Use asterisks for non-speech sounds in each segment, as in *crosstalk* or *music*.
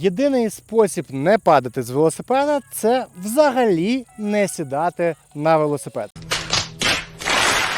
Єдиний спосіб не падати з велосипеда це взагалі не сідати на велосипед.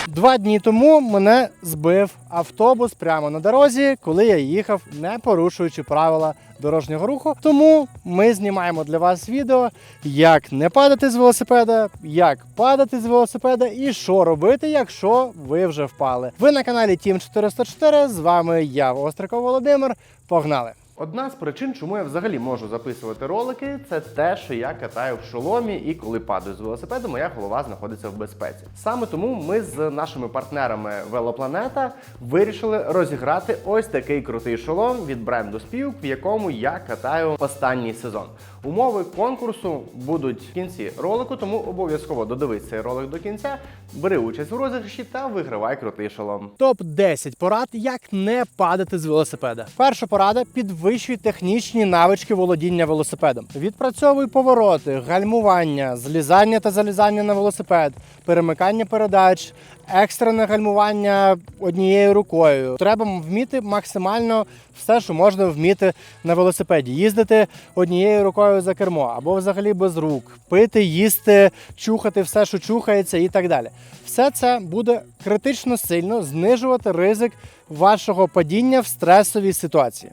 Два дні тому мене збив автобус прямо на дорозі, коли я їхав, не порушуючи правила дорожнього руху. Тому ми знімаємо для вас відео, як не падати з велосипеда, як падати з велосипеда і що робити, якщо ви вже впали. Ви на каналі Team 404, З вами я, Остриков Володимир. Погнали! Одна з причин, чому я взагалі можу записувати ролики, це те, що я катаю в шоломі, і коли падаю з велосипеду, моя голова знаходиться в безпеці. Саме тому ми з нашими партнерами Велопланета вирішили розіграти ось такий крутий шолом від бренду Співк, в якому я катаю останній сезон. Умови конкурсу будуть в кінці ролику, тому обов'язково додивись цей ролик до кінця, бери участь в розіграші та вигравай крутий шолом. Топ 10 порад, як не падати з велосипеда. Перша порада підвищуй технічні навички володіння велосипедом. Відпрацьовуй повороти, гальмування, злізання та залізання на велосипед, перемикання передач. Екстрене гальмування однією рукою. Треба вміти максимально все, що можна вміти на велосипеді. Їздити однією рукою за кермо або взагалі без рук, пити, їсти, чухати все, що чухається, і так далі. Все це буде критично сильно знижувати ризик вашого падіння в стресовій ситуації.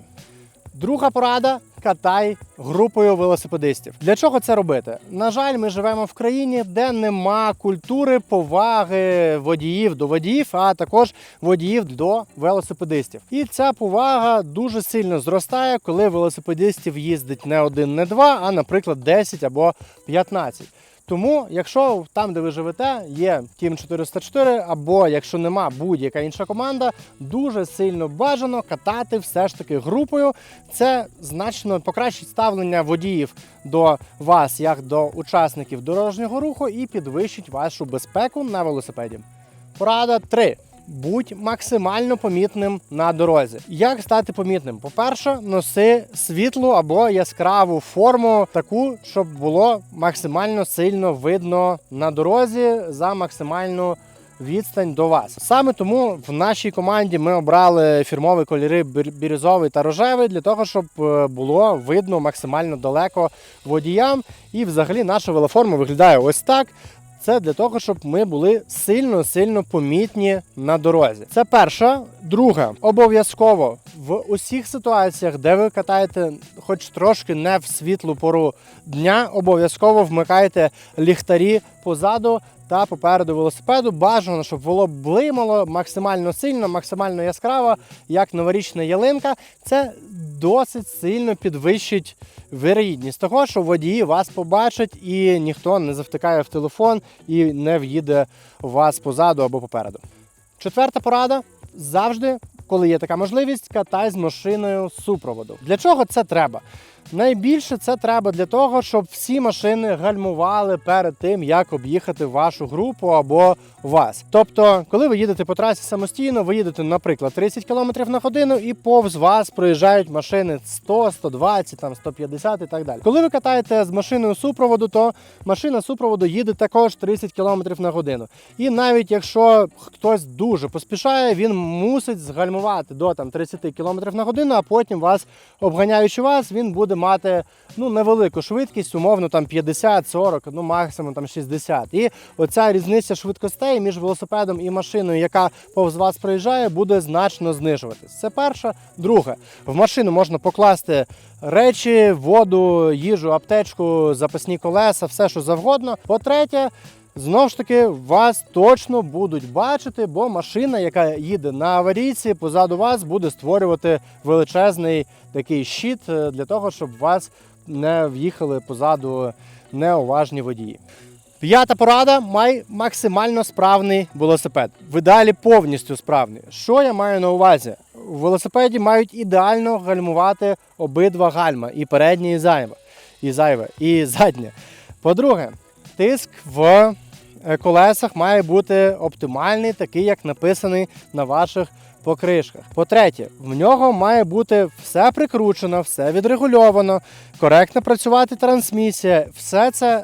Друга порада катай групою велосипедистів. Для чого це робити? На жаль, ми живемо в країні, де нема культури поваги водіїв до водіїв, а також водіїв до велосипедистів. І ця повага дуже сильно зростає, коли велосипедистів їздить не один, не два, а, наприклад, 10 або 15. Тому, якщо там, де ви живете, є Team 404, або якщо нема будь-яка інша команда, дуже сильно бажано катати все ж таки групою. Це значно покращить ставлення водіїв до вас, як до учасників дорожнього руху, і підвищить вашу безпеку на велосипеді. Порада 3. Будь максимально помітним на дорозі. Як стати помітним? По-перше, носи світлу або яскраву форму, таку, щоб було максимально сильно видно на дорозі за максимальну відстань до вас. Саме тому в нашій команді ми обрали фірмові кольори бір- бірюзовий та рожевий для того, щоб е, було видно максимально далеко водіям. І взагалі наша велоформа виглядає ось так. Це для того, щоб ми були сильно-сильно помітні на дорозі. Це перша. Друга, обов'язково в усіх ситуаціях, де ви катаєте, хоч трошки не в світлу пору дня, обов'язково вмикайте ліхтарі позаду та попереду велосипеду. Бажано, щоб було блимало максимально сильно, максимально яскраво, як новорічна ялинка. Це досить сильно підвищить вирогідність того, що водії вас побачать і ніхто не завтикає в телефон і не в'їде вас позаду або попереду. Четверта порада завжди, коли є така можливість, катай з машиною супроводу. Для чого це треба? Найбільше це треба для того, щоб всі машини гальмували перед тим, як об'їхати вашу групу або вас. Тобто, коли ви їдете по трасі самостійно, ви їдете, наприклад, 30 км на годину, і повз вас проїжджають машини 100, 120, там 150 і так далі. Коли ви катаєте з машиною супроводу, то машина супроводу їде також 30 км на годину. І навіть якщо хтось дуже поспішає, він мусить згальмувати до там 30 км на годину, а потім вас, обганяючи вас, він буде мати ну невелику швидкість, умовно там 50-40, ну максимум там 60. І оця різниця швидкостей між велосипедом і машиною, яка повз вас проїжджає, буде значно знижуватись. Це перше. Друге, в машину можна покласти речі, воду, їжу, аптечку, запасні колеса, все що завгодно. По-третє, Знову ж таки, вас точно будуть бачити, бо машина, яка їде на аварійці, позаду вас буде створювати величезний такий щит е, для того, щоб вас не в'їхали позаду неуважні водії. П'ята порада май максимально справний велосипед. В ідеалі повністю справний. Що я маю на увазі? У велосипеді мають ідеально гальмувати обидва гальма, і переднє, і зайве, і зайве, і заднє. По-друге, тиск в колесах має бути оптимальний, такий, як написаний на ваших покришках. По-третє, в нього має бути все прикручено, все відрегульовано, коректно працювати трансмісія. Все це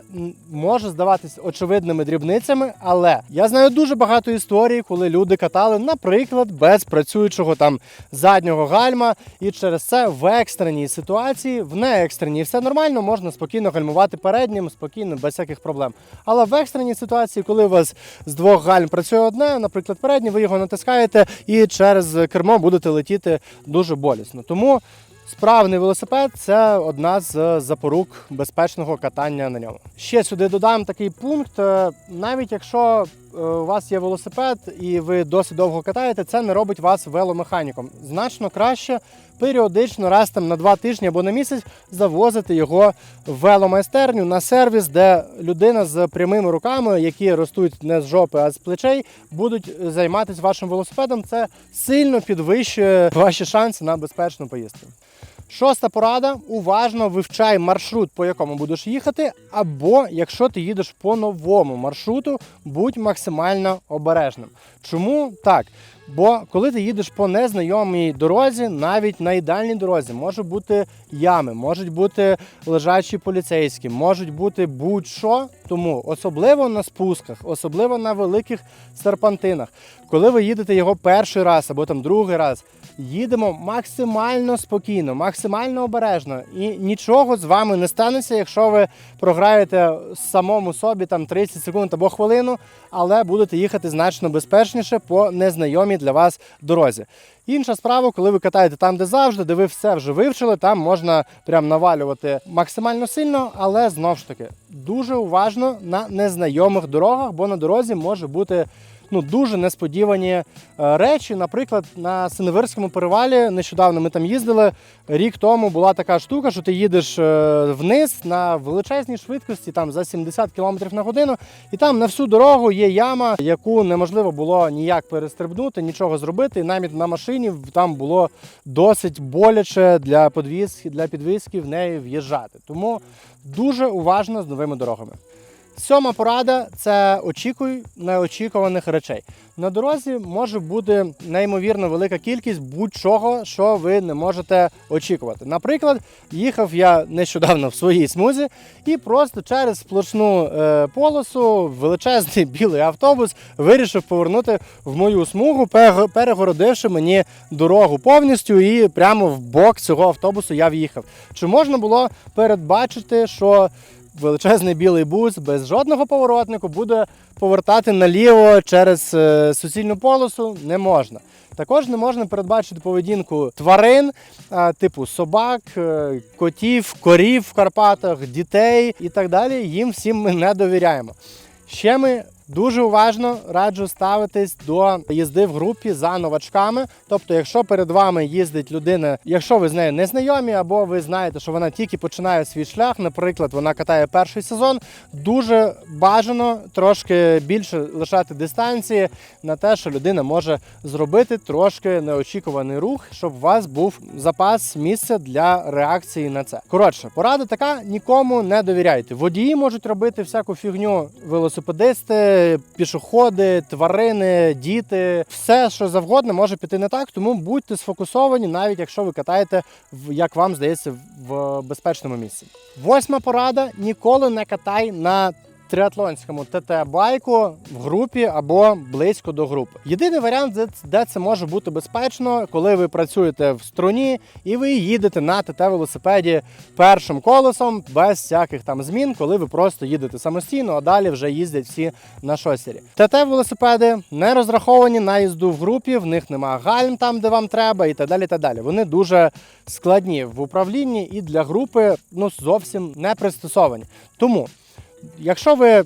може здаватись очевидними дрібницями, але я знаю дуже багато історій, коли люди катали, наприклад, без працюючого там заднього гальма, і через це в екстреній ситуації, в неекстреній все нормально, можна спокійно гальмувати переднім, спокійно, без всяких проблем. Але в екстреній ситуації, коли у вас з двох гальм працює одне, наприклад, переднє, ви його натискаєте і через кермо будете летіти дуже болісно. Тому Справний велосипед це одна з запорук безпечного катання на ньому. Ще сюди додам такий пункт. е, Навіть якщо у вас є велосипед і ви досить довго катаєте, це не робить вас веломеханіком. Значно краще періодично, раз там на два тижні або на місяць, завозити його в веломайстерню на сервіс, де людина з прямими руками, які ростуть не з жопи, а з плечей, будуть займатися вашим велосипедом. Це сильно підвищує ваші шанси на безпечну поїздку. Шоста порада: уважно вивчай маршрут, по якому будеш їхати, або якщо ти їдеш по новому маршруту, будь максимально обережним. Чому так? Бо коли ти їдеш по незнайомій дорозі, навіть на ідеальній дорозі може бути ями, можуть бути лежачі поліцейські, можуть бути будь-що. Тому особливо на спусках, особливо на великих серпантинах, коли ви їдете його перший раз або там другий раз, їдемо максимально спокійно, максимально обережно, і нічого з вами не станеться, якщо ви програєте самому собі там 30 секунд або хвилину, але будете їхати значно безпечніше по незнайомій для вас дорозі. Інша справа, коли ви катаєте там, де завжди, де ви все вже вивчили, там можна прям навалювати максимально сильно, але знов ж таки дуже уважно на незнайомих дорогах, бо на дорозі може бути ну дуже несподівані е, речі. Наприклад, на Синевирському перевалі нещодавно ми там їздили. Рік тому була така штука, що ти їдеш е, вниз на величезній швидкості, там за 70 км на годину, і там на всю дорогу є яма, яку неможливо було ніяк перестрибнути, нічого зробити. І навіть на машині там було досить боляче для подвізки, для підвізки в неї в'їжджати. Тому дуже уважно з новими дорогами. Сьома порада це очікуй неочікуваних речей. На дорозі може бути неймовірно велика кількість будь-чого, що ви не можете очікувати. Наприклад, їхав я нещодавно в своїй смузі і просто через сплошну е, полосу величезний *laughs* білий автобус вирішив повернути в мою смугу, пере- перегородивши мені дорогу повністю і прямо в бок цього автобусу я в'їхав. Чи можна було передбачити, що величезний білий бус без жодного поворотнику буде повертати наліво через е, суцільну полосу? Не можна. Також не можна передбачити поведінку тварин, типу собак, е, котів, корів в Карпатах, дітей і так далі. Їм всім ми не довіряємо. Ще ми дуже уважно раджу ставитись до їзди в групі за новачками. Тобто, якщо перед вами їздить людина, якщо ви з нею не знайомі, або ви знаєте, що вона тільки починає свій шлях, наприклад, вона катає перший сезон, дуже бажано трошки більше лишати дистанції на те, що людина може зробити трошки неочікуваний рух, щоб у вас був запас місця для реакції на це. Коротше, порада така: нікому не довіряйте. Водії можуть робити всяку фігню, велосипедисти, пішоходи, тварини, діти, все, що завгодно, може піти не так. Тому будьте сфокусовані, навіть якщо ви катаєте як вам здається в безпечному місці. Восьма порада: ніколи не катай на триатлонському ТТ-байку в групі або близько до групи. Єдиний варіант, де, це може бути безпечно, коли ви працюєте в струні і ви їдете на ТТ-велосипеді першим колесом без всяких там змін, коли ви просто їдете самостійно, а далі вже їздять всі на шосері. ТТ-велосипеди не розраховані на їзду в групі, в них нема гальм там, де вам треба, і так далі. і так далі. Вони дуже складні в управлінні і для групи ну зовсім не пристосовані. Тому Якщо ви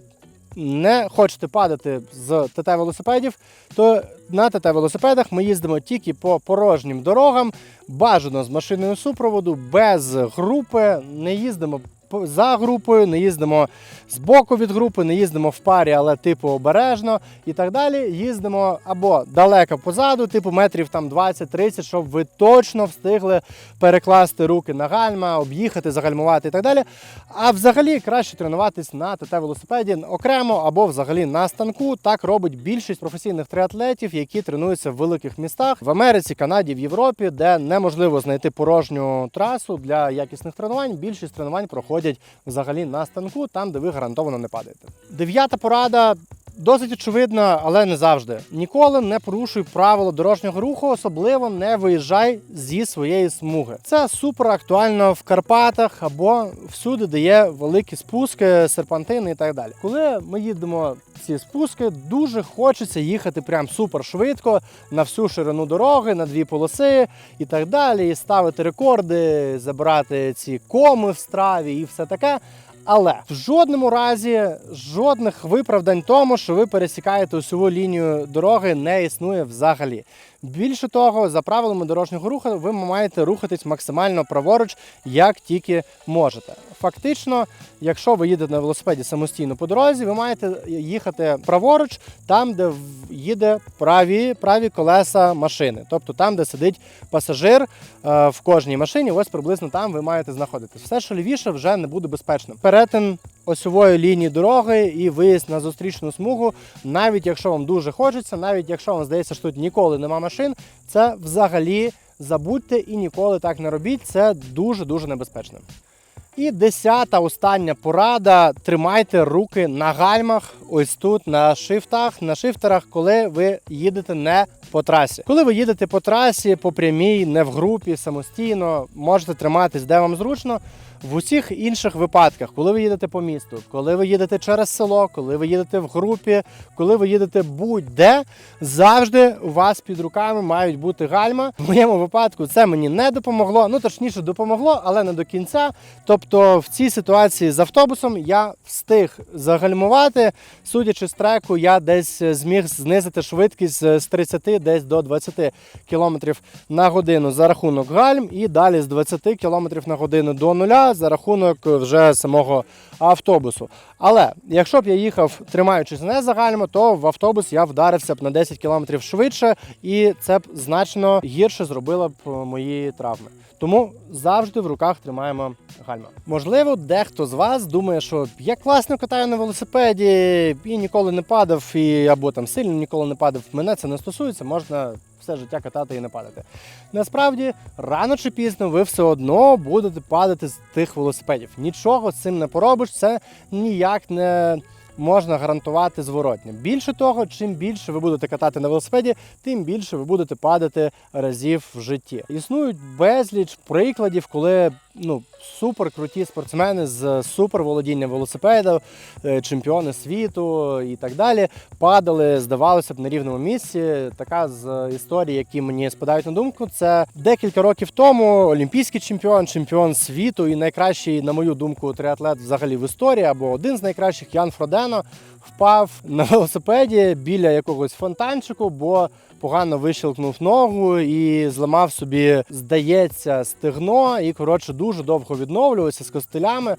не хочете падати з ТТ-велосипедів, то на ТТ-велосипедах ми їздимо тільки по порожнім дорогам, бажано з машиною супроводу, без групи, не їздимо за групою, не їздимо з боку від групи, не їздимо в парі, але типу обережно і так далі. Їздимо або далеко позаду, типу метрів там 20-30, щоб ви точно встигли перекласти руки на гальма, об'їхати, загальмувати і так далі. А взагалі краще тренуватись на ТТ велосипеді окремо або взагалі на станку. Так робить більшість професійних триатлетів, які тренуються в великих містах в Америці, Канаді, в Європі, де неможливо знайти порожню трасу для якісних тренувань. Більшість тренувань проходять взагалі на станку, там де ви гарантовано не падаєте. Дев'ята порада. Досить очевидно, але не завжди. Ніколи не порушуй правила дорожнього руху, особливо не виїжджай зі своєї смуги. Це супер актуально в Карпатах або всюди, де є великі спуски, серпантини і так далі. Коли ми їдемо ці спуски, дуже хочеться їхати прям супер швидко на всю ширину дороги, на дві полоси і так далі, і ставити рекорди, забирати ці коми в страві і все таке. Але в жодному разі жодних виправдань тому, що ви пересікаєте усю лінію дороги, не існує взагалі. Більше того, за правилами дорожнього руху, ви маєте рухатись максимально праворуч, як тільки можете. Фактично, якщо ви їдете на велосипеді самостійно по дорозі, ви маєте їхати праворуч, там, де їде праві, праві колеса машини, тобто там, де сидить пасажир е, в кожній машині, ось приблизно там ви маєте знаходитись. Все, що лівіше, вже не буде безпечним. Перетин осьової лінії дороги і виїзд на зустрічну смугу, навіть якщо вам дуже хочеться, навіть якщо вам здається, що тут ніколи нема машин, це взагалі забудьте і ніколи так не робіть. Це дуже дуже небезпечно. І десята остання порада: тримайте руки на гальмах, ось тут на шифтах, на шифтерах, коли ви їдете не по трасі. Коли ви їдете по трасі, по прямій, не в групі, самостійно, можете триматись, де вам зручно. В усіх інших випадках, коли ви їдете по місту, коли ви їдете через село, коли ви їдете в групі, коли ви їдете будь-де, завжди у вас під руками мають бути гальма. В моєму випадку це мені не допомогло. Ну точніше, допомогло, але не до кінця. Тобто, в цій ситуації з автобусом я встиг загальмувати. Судячи з треку, я десь зміг знизити швидкість з 30 десь до 20 км на годину за рахунок гальм, і далі з 20 км на годину до нуля за рахунок вже самого автобусу. Але якщо б я їхав, тримаючись не за то в автобус я вдарився б на 10 км швидше, і це б значно гірше зробило б е, мої травми. Тому завжди в руках тримаємо гальма. Можливо, дехто з вас думає, що я класно катаю на велосипеді і ніколи не падав, і або там сильно ніколи не падав. Мене це не стосується, можна все життя катати і не падати. Насправді, рано чи пізно ви все одно будете падати з тих велосипедів. Нічого з цим не поробиш, це ніяк не можна гарантувати зворотнє. Більше того, чим більше ви будете катати на велосипеді, тим більше ви будете падати разів в житті. Існують безліч прикладів, коли ну супер круті спортсмени з супер володінням велосипедів, е, чемпіони світу і так далі, падали, здавалося б, на рівному місці. Така з історій, які мені спадають на думку, це декілька років тому олімпійський чемпіон, чемпіон світу і найкращий, на мою думку, триатлет взагалі в історії, або один з найкращих Ян Фродено впав на велосипеді біля якогось фонтанчику, бо погано вищелкнув ногу і зламав собі, здається, стегно, і коротше дуже довго відновлювався з костилями.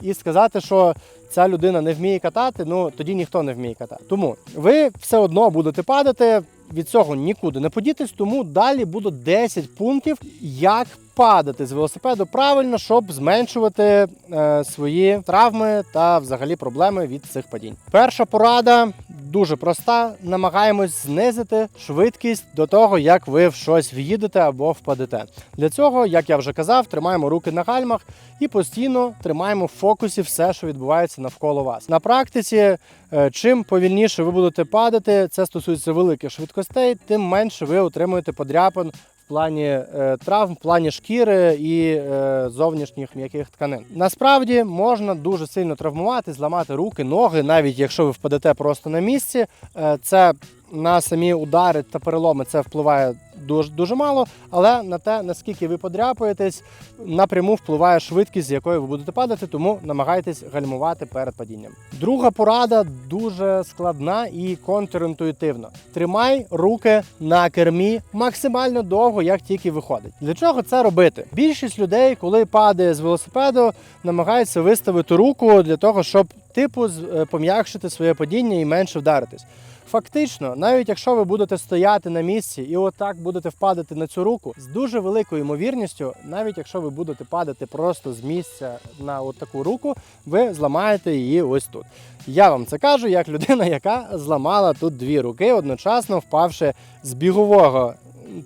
І сказати, що ця людина не вміє катати, ну тоді ніхто не вміє катати. Тому ви все одно будете падати. Від цього нікуди не подітись, тому далі буде 10 пунктів, як падати з велосипеду правильно, щоб зменшувати е, свої травми та взагалі проблеми від цих падінь. Перша порада дуже проста: намагаємось знизити швидкість до того, як ви в щось в'їдете або впадете. Для цього, як я вже казав, тримаємо руки на гальмах і постійно тримаємо в фокусі все, що відбувається навколо вас. На практиці, е, чим повільніше ви будете падати, це стосується великих швидкостей, тим менше ви отримуєте подряпин плані е, травм, в плані шкіри і е, зовнішніх м'яких тканин. Насправді можна дуже сильно травмувати, зламати руки, ноги, навіть якщо ви впадете просто на місці. Е, це на самі удари та переломи це впливає дуже дуже мало, але на те, наскільки ви подряпаєтесь, напряму впливає швидкість, з якою ви будете падати, тому намагайтесь гальмувати перед падінням. Друга порада дуже складна і контрінтуїтивна. Тримай руки на кермі максимально довго, як тільки виходить. Для чого це робити? Більшість людей, коли падає з велосипеду, намагаються виставити руку для того, щоб типу е, пом'якшити своє падіння і менше вдаритись. Фактично, навіть якщо ви будете стояти на місці і отак будете впадати на цю руку, з дуже великою ймовірністю, навіть якщо ви будете падати просто з місця на от таку руку, ви зламаєте її ось тут. Я вам це кажу як людина, яка зламала тут дві руки, одночасно впавши з бігового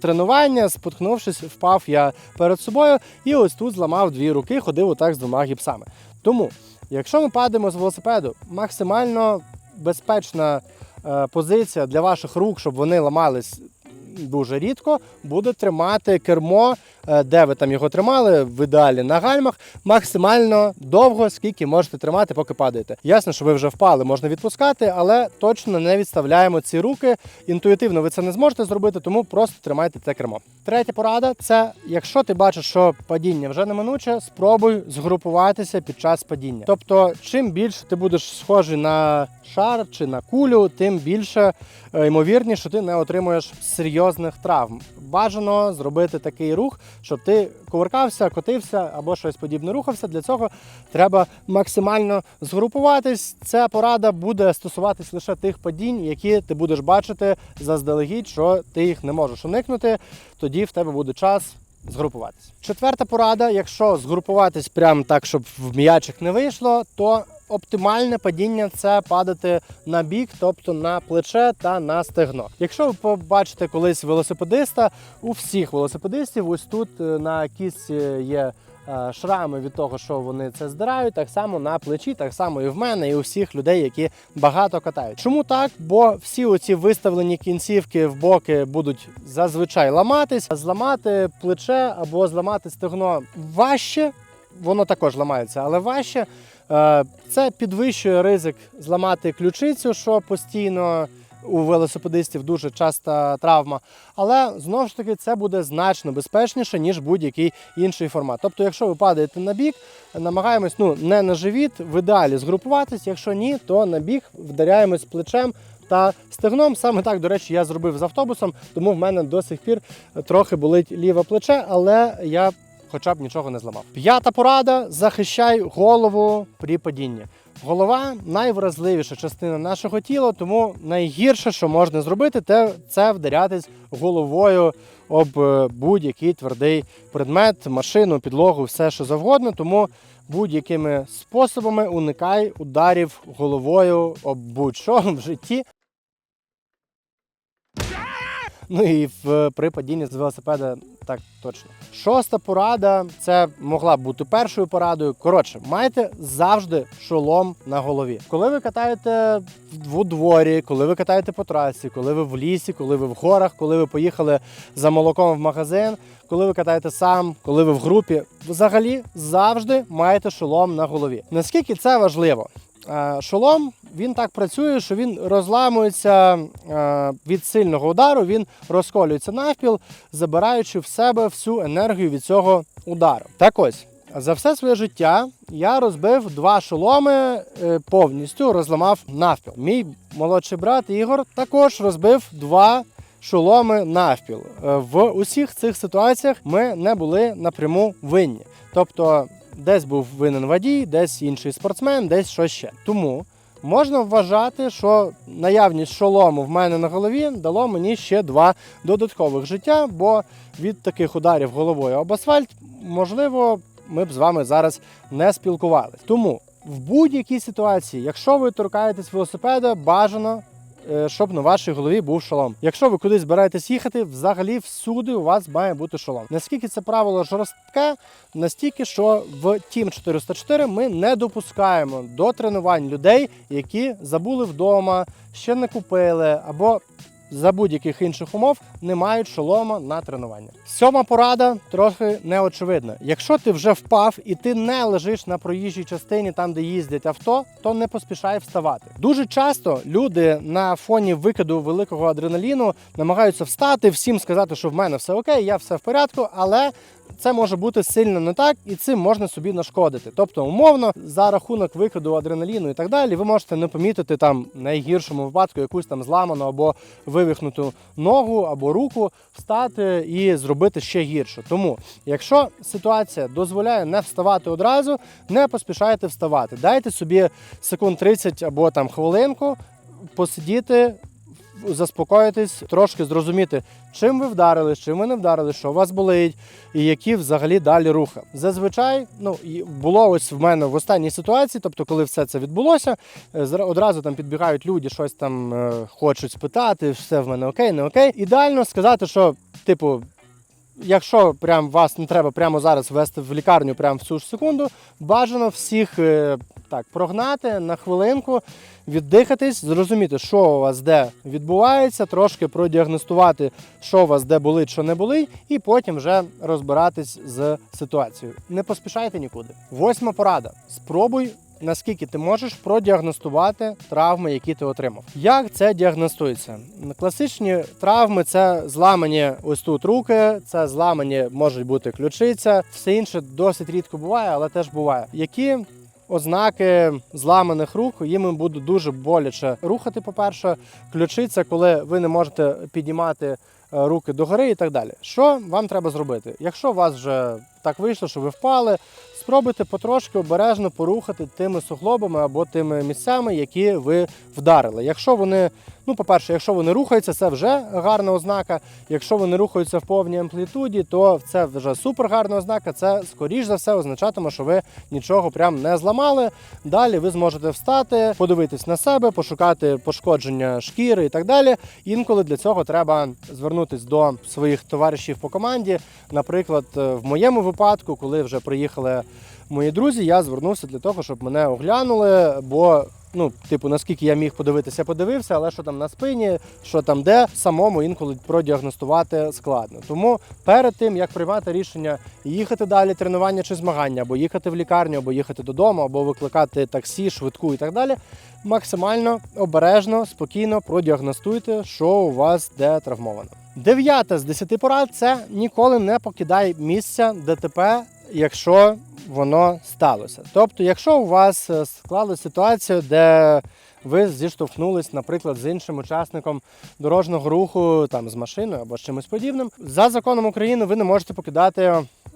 тренування, споткнувшись, впав я перед собою і ось тут зламав дві руки, ходив отак з двома гіпсами. Тому, якщо ми падаємо з велосипеду, максимально безпечна позиція для ваших рук, щоб вони ламались дуже рідко, буде тримати кермо, е, де ви там його тримали, в ідеалі на гальмах, максимально довго, скільки можете тримати, поки падаєте. Ясно, що ви вже впали, можна відпускати, але точно не відставляємо ці руки. Інтуїтивно ви це не зможете зробити, тому просто тримайте це кермо. Третя порада це якщо ти бачиш, що падіння вже неминуче, спробуй згрупуватися під час падіння. Тобто, чим більше ти будеш схожий на шар чи на кулю, тим більше е, ймовірніше, що ти не отримуєш серйозних травм. Бажано зробити такий рух, щоб ти кувыркався, котився або щось подібне рухався. Для цього треба максимально згрупуватись. Ця порада буде стосуватись лише тих падінь, які ти будеш бачити заздалегідь, що ти їх не можеш уникнути. Тоді в тебе буде час згрупуватись. Четверта порада: якщо згрупуватись прямо так, щоб в м'ячик не вийшло, то оптимальне падіння це падати на бік, тобто на плече та на стегно. Якщо ви побачите колись велосипедиста, у всіх велосипедистів ось тут е, на кісті є. е, Шрами від того, що вони це здирають, так само на плечі, так само і в мене, і у всіх людей, які багато катають. Чому так? Бо всі оці виставлені кінцівки в боки будуть зазвичай ламатись. Зламати плече або зламати стегно важче, воно також ламається, але важче. Е, Це підвищує ризик зламати ключицю, що постійно у велосипедистів дуже часта травма. Але знову ж таки це буде значно безпечніше, ніж будь-який інший формат. Тобто, якщо ви падаєте на бік, намагаємось ну, не на живіт, в ідеалі згрупуватись. Якщо ні, то на бік вдаряємось плечем. Та стегном саме так, до речі, я зробив з автобусом, тому в мене до сих пір трохи болить ліве плече, але я хоча б нічого не зламав. П'ята порада: захищай голову при падінні. Голова найвразливіша частина нашого тіла, тому найгірше, що можна зробити, це вдарятись головою об е, будь-який твердий предмет, машину, підлогу, все що завгодно. Тому будь-якими способами уникай ударів головою об будь-що в житті. Ну і в при падінні з велосипеда так точно. Шоста порада це могла б бути першою порадою. Коротше, майте завжди шолом на голові. Коли ви катаєте в дворі, коли ви катаєте по трасі, коли ви в лісі, коли ви в горах, коли ви поїхали за молоком в магазин, коли ви катаєте сам, коли ви в групі, взагалі завжди маєте шолом на голові. Наскільки це важливо? Е, Шолом він так працює, що він розламується е, від сильного удару, він розколюється навпіл, забираючи в себе всю енергію від цього удару. Так ось. За все своє життя я розбив два шоломи е, повністю розламав навпіл. Мій молодший брат Ігор також розбив два шоломи навпіл. В усіх цих ситуаціях ми не були напряму винні. Тобто, десь був винен водій, десь інший спортсмен, десь що ще. Тому можна вважати, що наявність шолому в мене на голові дало мені ще два додаткових життя, бо від таких ударів головою об асфальт, можливо, ми б з вами зараз не спілкувалися. Тому в будь-якій ситуації, якщо ви торкаєтесь велосипеда, бажано. Е, Щоб на вашій голові був шолом. Якщо ви кудись збираєтесь їхати, взагалі всюди у вас має бути шолом. Наскільки це правило жорстке, настільки, що в Team 404 ми не допускаємо до тренувань людей, які забули вдома, ще не купили або за будь-яких інших умов не мають шолома на тренування. Сьома порада трохи неочевидна. Якщо ти вже впав і ти не лежиш на проїжджій частині, там де їздять авто, то не поспішай вставати. Дуже часто люди на фоні викиду великого адреналіну намагаються встати, всім сказати, що в мене все окей, я все в порядку, але це може бути сильно не так, і цим можна собі нашкодити. Тобто, умовно, за рахунок викиду адреналіну і так далі, ви можете не помітити там в найгіршому випадку якусь там зламану або вивихнуту ногу або руку, встати і зробити ще гірше. Тому, якщо ситуація дозволяє не вставати одразу, не поспішайте вставати. Дайте собі секунд 30 або там хвилинку посидіти заспокоїтись, трошки зрозуміти, чим ви вдарили, чим ви не вдарили, що у вас болить, і які взагалі далі рухи. Зазвичай, ну було ось в мене в останній ситуації, тобто, коли все це відбулося, е, одразу там підбігають люди, щось там е, хочуть спитати, все в мене окей, не окей. Ідеально сказати, що типу. Якщо прям вас не треба прямо зараз вести в лікарню, прямо в цю ж секунду, бажано всіх е, так прогнати на хвилинку, віддихатись, зрозуміти, що у вас де відбувається, трошки продіагностувати, що у вас де болить, що не болить, і потім вже розбиратись з ситуацією. Не поспішайте нікуди. Восьма порада: спробуй. Наскільки ти можеш продіагностувати травми, які ти отримав? Як це діагностується? Класичні травми це зламані ось тут руки, це зламані можуть бути ключиця. Все інше досить рідко буває, але теж буває. Які ознаки зламаних рук їм буде дуже боляче рухати. По-перше, ключиця, коли ви не можете піднімати е, руки догори і так далі. Що вам треба зробити? Якщо у вас вже так вийшло, що ви впали, спробуйте потрошки обережно порухати тими суглобами або тими місцями, які ви вдарили. Якщо вони, ну, по-перше, якщо вони рухаються, це вже гарна ознака. Якщо вони рухаються в повній амплітуді, то це вже супер гарна ознака. Це скоріш за все означатиме, що ви нічого прям не зламали. Далі ви зможете встати, подивитись на себе, пошукати пошкодження шкіри і так далі. Інколи для цього треба звернутись до своїх товаришів по команді. Наприклад, е, в моєму випадку, коли вже приїхали мої друзі, я звернувся для того, щоб мене оглянули, бо. Ну, типу, наскільки я міг подивитися, подивився, але що там на спині, що там де, самому інколи продіагностувати складно. Тому перед тим, як приймати рішення їхати далі тренування чи змагання, або їхати в лікарню, або їхати додому, або викликати таксі, швидку і так далі, максимально обережно, спокійно продіагностуйте, що у вас де травмовано. Дев'ята з десяти порад це ніколи не покидай місця ДТП, якщо воно сталося. Тобто, якщо у вас е, склалася ситуація, де ви зіштовхнулись, наприклад, з іншим учасником дорожнього руху, там з машиною або з чимось подібним, за законом України ви не можете покидати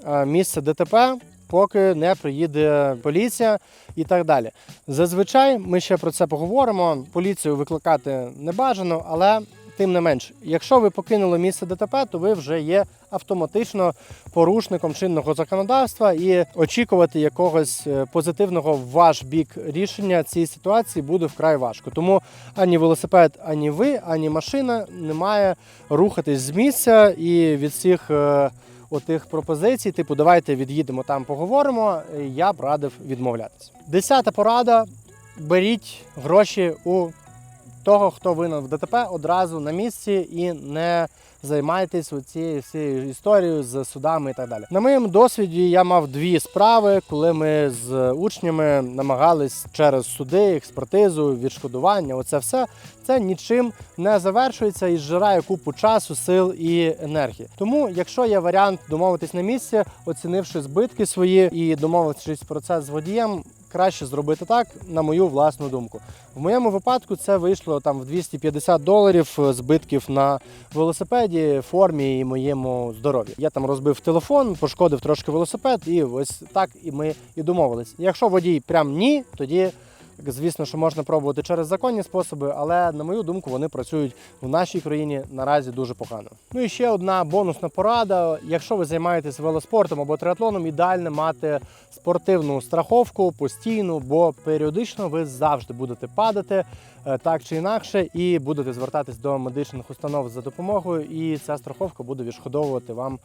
е, місце ДТП. Поки не приїде поліція і так далі. Зазвичай ми ще про це поговоримо. Поліцію викликати не бажано, але тим не менш, якщо ви покинули місце ДТП, то ви вже є автоматично порушником чинного законодавства і очікувати якогось е, позитивного в ваш бік рішення цієї ситуації буде вкрай важко. Тому ані велосипед, ані ви, ані машина не має рухатись з місця і від всіх. е, Отих пропозицій, типу, давайте від'їдемо там, поговоримо. Я б радив відмовлятися. Десята порада: беріть гроші у того, хто винен в ДТП, одразу на місці і не займайтесь цією всією історією з судами і так далі. На моєму досвіді я мав дві справи, коли ми з учнями намагались через суди, експертизу, відшкодування. Оце все це нічим не завершується і зжирає купу часу, сил і енергії. Тому, якщо є варіант домовитись на місці, оцінивши збитки свої і домовившись про це з водієм. Краще зробити так, на мою власну думку. В моєму випадку це вийшло там в 250 доларів е, збитків на велосипеді, формі і моєму здоров'ю. Я там розбив телефон, пошкодив трошки велосипед, і ось так і ми і домовились. Якщо водій прям ні, тоді. Звісно, що можна пробувати через законні способи, але на мою думку вони працюють в нашій країні наразі дуже погано. Ну і ще одна бонусна порада: якщо ви займаєтесь велоспортом або триатлоном, ідеально мати спортивну страховку постійну, бо періодично ви завжди будете падати е, так чи інакше, і будете звертатись до медичних установ за допомогою, і ця страховка буде відшкодовувати вам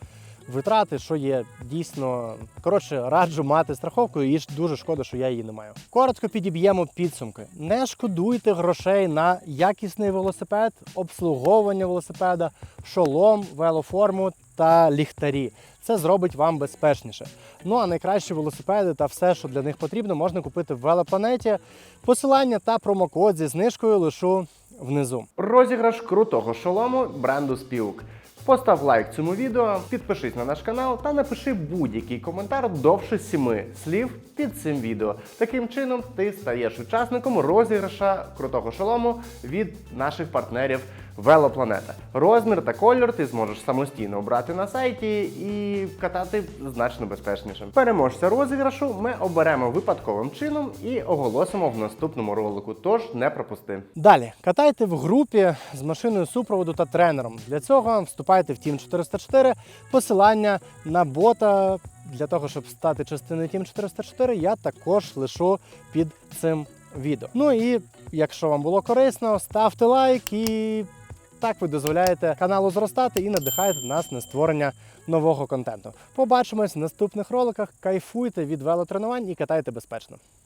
витрати, що є дійсно коротше, раджу мати страховку, і дуже шкода, що я її не маю. Коротко підіб'ємо підсумки. Не шкодуйте грошей на якісний велосипед, обслуговування велосипеда, шолом, велоформу та ліхтарі. Це зробить вам безпечніше. Ну а найкращі велосипеди та все, що для них потрібно, можна купити в велопланеті. Посилання та промокод зі знижкою лишу внизу. Розіграш крутого шолому бренду Спілк. Постав лайк цьому відео, підпишись на наш канал та напиши будь-який коментар довше сіми слів під цим відео. Таким чином ти стаєш учасником розіграша крутого шолому від наших партнерів Велопланета. Розмір та колір ти зможеш самостійно обрати на сайті і катати значно безпечніше. Переможця розіграшу ми оберемо випадковим чином і оголосимо в наступному ролику. Тож не пропусти. Далі катайте в групі з машиною супроводу та тренером. Для цього вступайте в Team 404. Посилання на бота для того, щоб стати частиною Team 404, я також лишу під цим відео. Ну і якщо вам було корисно, ставте лайк і так ви дозволяєте каналу зростати і надихаєте нас на створення нового контенту. Побачимось в наступних роликах. Кайфуйте від велотренувань і катайте безпечно.